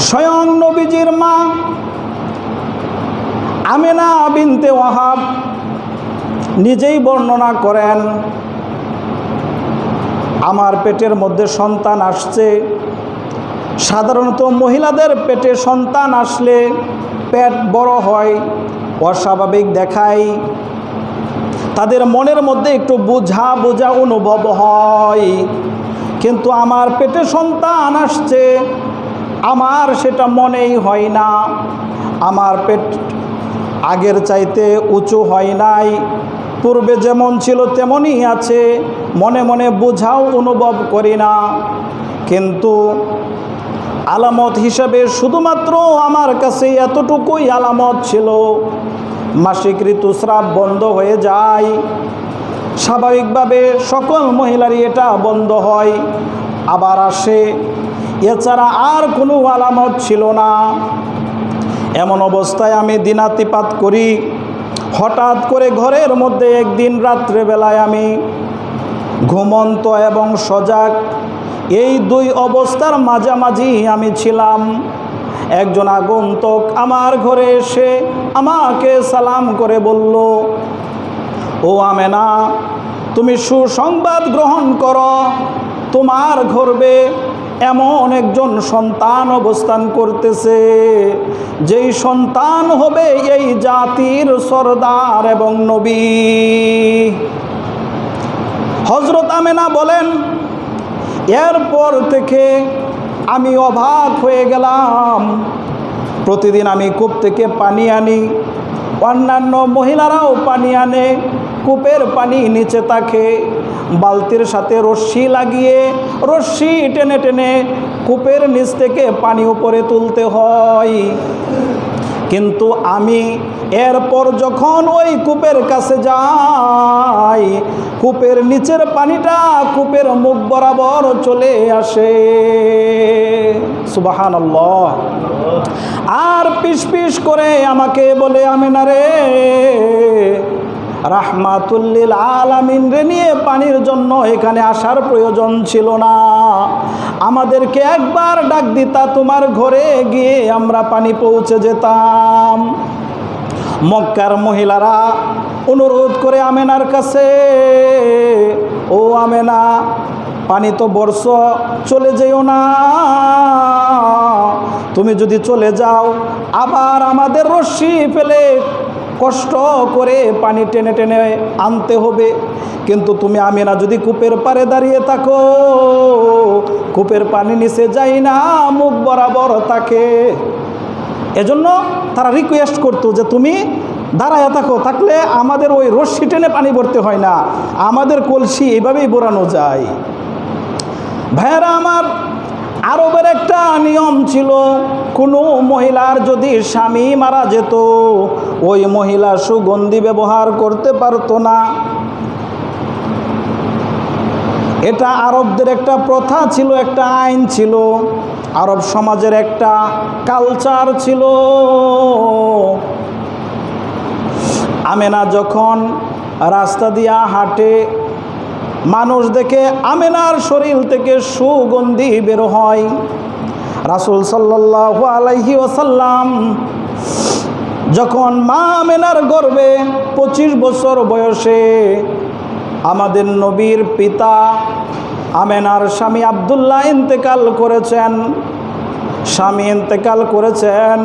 স্বয়ং নবীজির মা আমেনা বিনতে ওয়াহাব নিজেই বর্ণনা করেন, আমার পেটের মধ্যে সন্তান আসছে। সাধারণত মহিলাদের পেটে সন্তান আসলে পেট বড় হয়, অস্বাভাবিক দেখায়। তাদের মনের মধ্যে একটু বোঝা বোঝা অনুভব হয়। কিন্তু আমার পেটে সন্তান আসছে আমার সেটা মনেই হয় না। আমার পেট আগের চাইতে উঁচু হয় নাই। পূর্বে যেমন ছিল তেমনই আছে। মনে মনে বোঝাও, অনুভব করি না। কিন্তু আলামত হিসাবে শুধুমাত্র আমার কাছে এতটুকুই আলামত ছিল। মাসিক ঋতুস্রাব বন্ধ হয়ে যায়। স্বাভাবিকভাবে সকল মহিলারই এটা বন্ধ হয়। আবার আসে এছাড়া আর কোনো আলামত ছিল না। এমন অবস্থায় আমি দিনাতিপাত করি। হঠাৎ করে ঘরের মধ্যে একদিন রাত্রেবেলায় আমি ঘুমন্ত এবং সজাগ এই দুই অবস্থার মাঝামাঝি আমি ছিলাম। একজন আগন্তক আমার ঘরে এসে আমাকে সালাম করে বলল, ও আমেনা, তুমি সুসংবাদ গ্রহণ করো। তোমার গর্বে এমন একজন সন্তান অবস্থান করতেছে, যেই সন্তান হবে এই জাতির সর্দার এবং নবী। হজরত আমেনা বলেন, এরপর থেকে আমি অবাক হয়ে গেলাম। প্রতিদিন আমি কূপ থেকে পানি আনি, অন্যান্য মহিলারাও পানি আনে, কূপের পানি নিচে থাকে বালতির সাথে রশ্মি লাগিয়ে রশ্মি টেনে টেনে কূপের নিচ থেকে পানি উপরে তুলতে হয়। কিন্তু আমি এরপর যখন ওই কূপের কাছে যাই, কূপের নিচের পানিটা কূপের মুখ বরাবর চলে আসে। সুবাহান আর পিস পিস করে আমাকে বলে আমি না রে রাহমাতুল্লিল আলামিন রে নিয়ে পানির জন্য এখানে আসার প্রয়োজন ছিল না। আমাদেরকে একবার ডাক দিতা তোমার ঘরে গিয়ে আমরা পানি পৌঁছে যেতাম। মক্কার মহিলারা অনুরোধ করে আমেনার কাছে, ও আমেনা, পানি তো বর্ষ, চলে যেও না। তুমি যদি চলে যাও, আবার আমাদের রশ্মি ফেলে কষ্ট করে পানি টেনে টেনে আনতে হবে। কিন্তু তুমি আমি না যদি কূপের পারে দাঁড়িয়ে থাকো, কূপের পানি নিচে যাই না, মুখ বরাবর থাকে। এজন্য তারা রিকোয়েস্ট করতো যে তুমি দাঁড়ায় থাকো, থাকলে আমাদের ওই রশ্মি টেনে পানি ভরতে হয় না, আমাদের কলসি এইভাবেই বোরানো যায়। ভাইয়ারা আমার আরবের একটা নিয়ম ছিল, কোনো মহিলার যদি স্বামী মারা যেত, ওই মহিলা সুগন্ধি ব্যবহার করতে পারতো না। এটা আরবদের একটা প্রথা ছিল, একটা আইন ছিল। আরব সমাজের একটা কালচার ছিল। আমেনা যখন রাস্তা দিয়া হাঁটে মানুষ দেখে আমেনার শরীর থেকে সুগন্ধি বের হয়। রাসুল সাল্লাহ আলাইহি ওসাল্লাম যখন মা আমেনার গর্বে পঁচিশ বছর বয়সে আমাদের নবীর পিতা আমেনার স্বামী আবদুল্লাহ ইন্তেকাল করেছেন, স্বামী ইন্তেকাল করেছেন,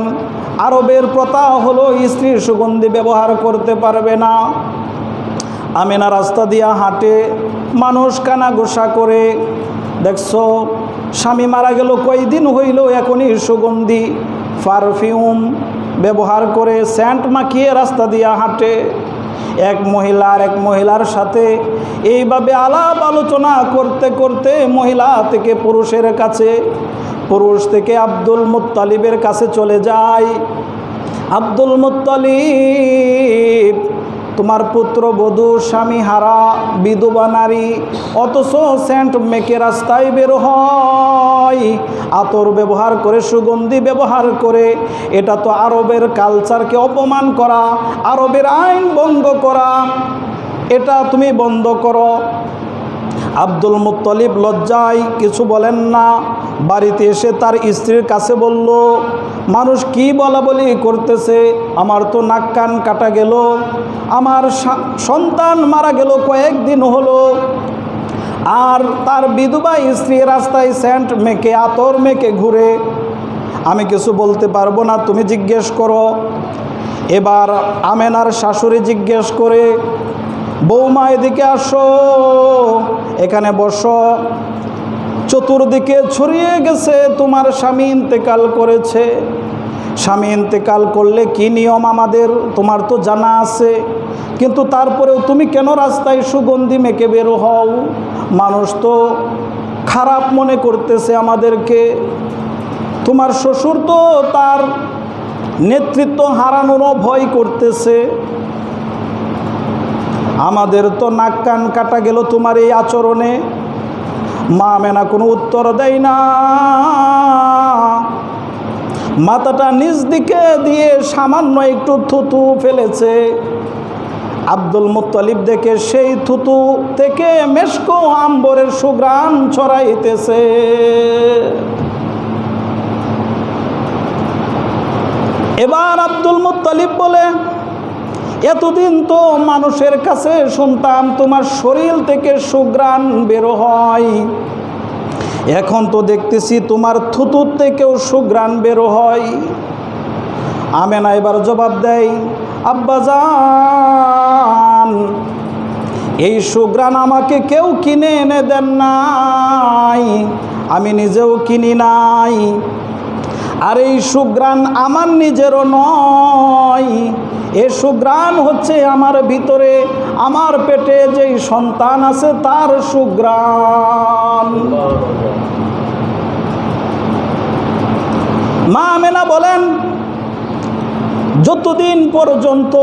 আরবের প্রথা হলো স্ত্রীর সুগন্ধি ব্যবহার করতে পারবে না। আমেনা রাস্তা দিয়া হাঁটে, মানুষ কানা গোসা করে। দেখছ, স্বামী মারা গেল কয়দিন হইল এখনই সুগন্ধি, পারফিউম ব্যবহার করে স্যান্ট মাখিয়ে রাস্তা দিয়া হাঁটে। এক মহিলার এক মহিলার সাথে এইভাবে আলাপ আলোচনা করতে করতে মহিলা থেকে পুরুষের কাছে, পুরুষ থেকে আব্দুল মুত্তালিবের কাছে চলে যায়। আব্দুল মুত্তালিব তোমার পুত্র বধূ, স্বামী হারা, বিধবা নারী, অথচ সেন্ট মেকে রাস্তায় বের হয়। আতর ব্যবহার করে, সুগন্ধি ব্যবহার করে, এটা তো আরবের কালচারকে অপমান করা, আরবের আইন বন্ধ করা। এটা তুমি বন্ধ করো। আব্দুল মুত্তলিব লজ্জায় কিছু বলেন না। বাড়িতে এসে তার স্ত্রীর কাছে বলল, মানুষ কি বলা বলি করতেছে? আমার তো নাক কান কাটা গেল। আমার সন্তান মারা গেল কয়েকদিন হলো। আর তার বিধবা স্ত্রী রাস্তায় সেন্ট মেকে আতর মেকে ঘুরে। আমি কিছু বলতে পারব না, তুমি জিজ্ঞেস করো। এবার আমেনার শাশুড়ি জিজ্ঞেস করে বৌমা, এদিকে আসো। এখানে বসো। চতুর্দিকে ছড়িয়ে গেছে তোমার স্বামী ইন্তেকাল করেছে। স্বামী ইন্তেকাল করলে কি নিয়ম আমাদের? তোমার তো জানা আছে। কিন্তু তারপরেও তুমি কেন রাস্তায় সুগন্ধি মেকে বেরো হও? মানুষ তো খারাপ মনে করতেছে আমাদেরকে। তোমার শ্বশুর তো তার নেতৃত্ব হারানোরও ভয় করতেছে। আমাদের তো নাক কান কাটা গেল তোমার এই আচরণে। মা মেনা কোনো উত্তর দেয় না। মাথাটা নিজ দিকে দিয়ে সামান্য একটু থুতু ফেলেছে। আব্দুল মুত্তালিব দেখে সেই থুতু থেকে মেশকো আম্বরের সুগ্রাম ছড়াইতেছে। এবার আব্দুল মুত্তালিব বলে এতদিন তো মানুষের কাছে শুনতাম তোমার শরীর থেকে সুগ্রাণ বেরো হয়। এখন তো দেখতেছি তোমার থুতুর থেকেও সুগ্রাণ বেরো হয়। আমেনা এবার জবাব দেয় আব্বাজান এই সুগ্রাণ আমাকে কেউ কিনে এনে দেন নাই। আমি নিজেও কিনি নাই। আর এই সুগ্রাণ আমার নিজেরও নয়। এ সুগ্রাণ হচ্ছে আমার ভিতরে। আমার পেটে যেই সন্তান আছে তার সুগ্রাণ মা আমেনা বলেন, যতদিন পর্যন্ত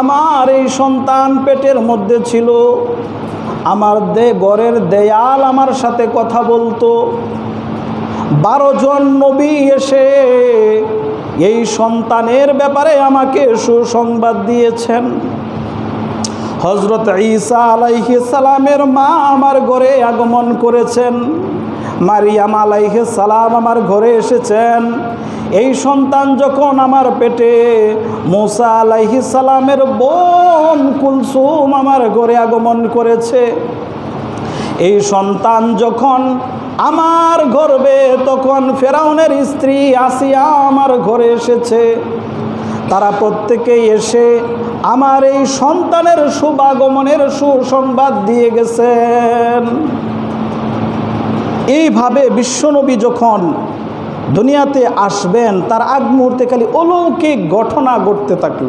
আমার এই সন্তান পেটের মধ্যে ছিল, আমার দে ঘরের দেয়াল আমার সাথে কথা বলতো। বারো জন নবী এসে এই সন্তানের ব্যাপারে আমাকে সুসংবাদ দিয়েছেন। হজরত ঈসা আলাইহি সালামের মা আমার ঘরে আগমন করেছেন। মারিয়াম আলাইহি সালাম আমার ঘরে এসেছেন। এই সন্তান যখন আমার পেটে মুসা আলাইহি সালামের বোন কুলসুম আমার ঘরে আগমন করেছে। এই সন্তান যখন আমার গর্বে তখন ফেরাউনের স্ত্রী আসিয়া আমার ঘরে এসেছে। তারা প্রত্যেকেই এসে আমার এই সন্তানের শুভাগমনের সুসংবাদ দিয়ে গেছেন। এইভাবে বিশ্বনবী যখন দুনিয়াতে আসবেন, তার আগ মুহূর্তে খালি অলৌকিক ঘটনা ঘটতে থাকল।